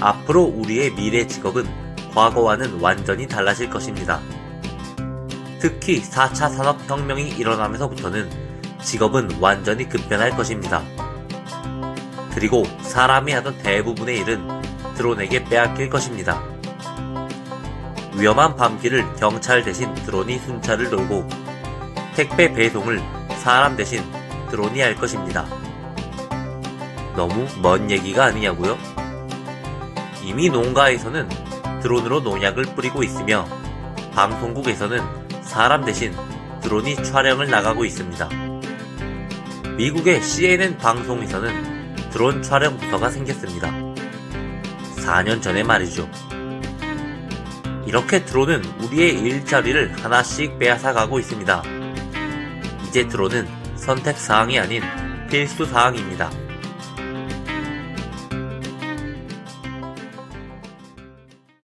앞으로 우리의 미래 직업은 과거와는 완전히 달라질 것입니다. 특히 4차 산업혁명이 일어나면서부터는 직업은 완전히 급변할 것입니다. 그리고 사람이 하던 대부분의 일은 드론에게 빼앗길 것입니다. 위험한 밤길을 경찰 대신 드론이 순찰을 돌고 택배 배송을 사람 대신 드론이 할 것입니다. 너무 먼 얘기가 아니냐고요? 이미 농가에서는 드론으로 농약을 뿌리고 있으며 방송국에서는 사람 대신 드론이 촬영을 나가고 있습니다. 미국의 CNN 방송에서는 드론 촬영 부서가 생겼습니다. 4년 전에 말이죠. 이렇게 드론은 우리의 일자리를 하나씩 빼앗아 가고 있습니다. 이제 드론은 선택 사항이 아닌 필수 사항입니다.